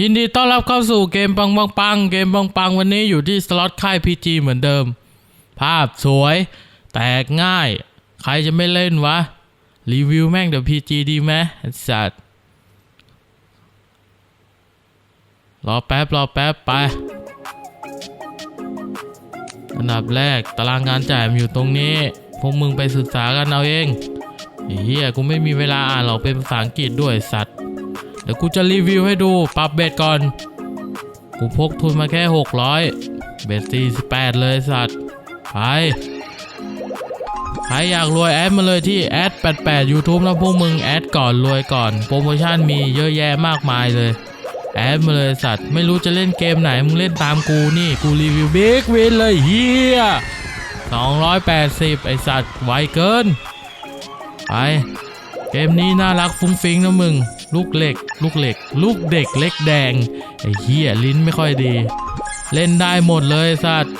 ยินดีต้อนรับเข้าสู่เกมปังปังปังเกมปังปังวันนี้อยู่ที่สล็อตค่ายพีจีเหมือนเดิม ภาพสวย แตกง่าย ใครจะไม่เล่นวะ รีวิวแม่งเดี๋ยวพีจีดีไหมสัตว์รอแป๊บ รอแป๊บ ไป อันดับแรกตารางงานจ่ายมันอยู่ตรงนี้ พวกมึงไปศึกษากันเอาเองเฮียกูไม่มีเวลาอ่านหรอกเป็นภาษาอังกฤษด้วยสัตว์ ดี๋ยวกูจะรีวิวให้ดูปรับเบ็ดก่อน กูพกทุนมาแค่ 600 เบ็ด48เลยสัตว์ไปใครอยากรวยแอดมาเลยที่แอด88 YouTube นะพวกมึงแอดก่อนรวยก่อน โปรโมชั่นมีเยอะแยะมากมายเลย แอดมาเลยสัตว์ ไม่รู้จะเล่นเกมไหน มึงเล่นตามกูนี่ กูรีวิวบิ๊กวินเลยเฮีย280 ไอสัตว์ ไวเกิน ไป เกมนี้น่ารักฟุ้งฟิ้งนะมึง ลูกเหล็ก ลูกเหล็ก ลูกเด็กเล็กแดง ไอ้เหี้ยลิ้นไม่ค่อยดี เล่นได้หมดเลยสัตว์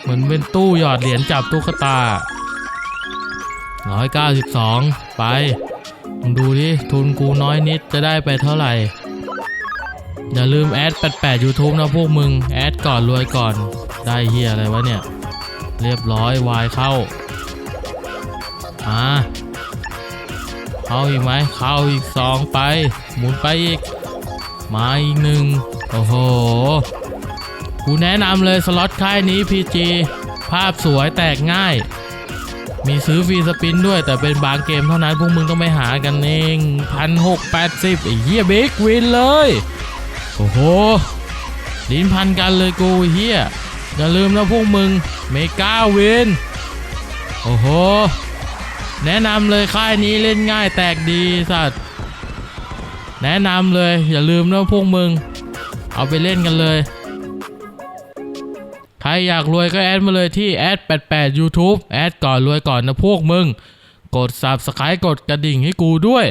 เหมือนเป็นตู้หยอดเหรียญจับตุ๊กตา 192 ไปมึงดูดิ ทุนกูน้อยนิดจะได้ไปเท่าไหร่ อย่าลืมแอด 88 YouTube นะพวกมึง แอดก่อนรวยก่อน ได้เฮียอะไรวะเนี่ย เรียบร้อยวายเข้า อ่า เข้าอีกไหมเข้าอีกสองไป หมุนไปอีก มาอีกหนึ่งโอ้โหกูแนะนำเลยสล็อตค่ายนี้ PG ภาพสวยแตกง่าย มีซื้อฟรีสปินด้วยแต่เป็นบางเกมเท่านั้นพวกมึงต้องไปหากันเองพันหกแปดสิบไอ้เหี้ยบิ๊กวินเลย โอ้โห ลิ้นพันกันเลยกูเฮียอย่าลืมนะพวกมึงเมกาวิน โอ้โห แนะนำเลยค่ายนี้เล่นง่ายแตกดีสัตว์ แนะนำเลยอย่าลืมนะพวกมึง เอาไปเล่นกันเลย ใครอยากรวยก็แอดมาเลยที่แอด88 YouTube แอดก่อนรวยก่อนนะพวกมึง กด Subscribe กดกระดิ่งให้กูด้วย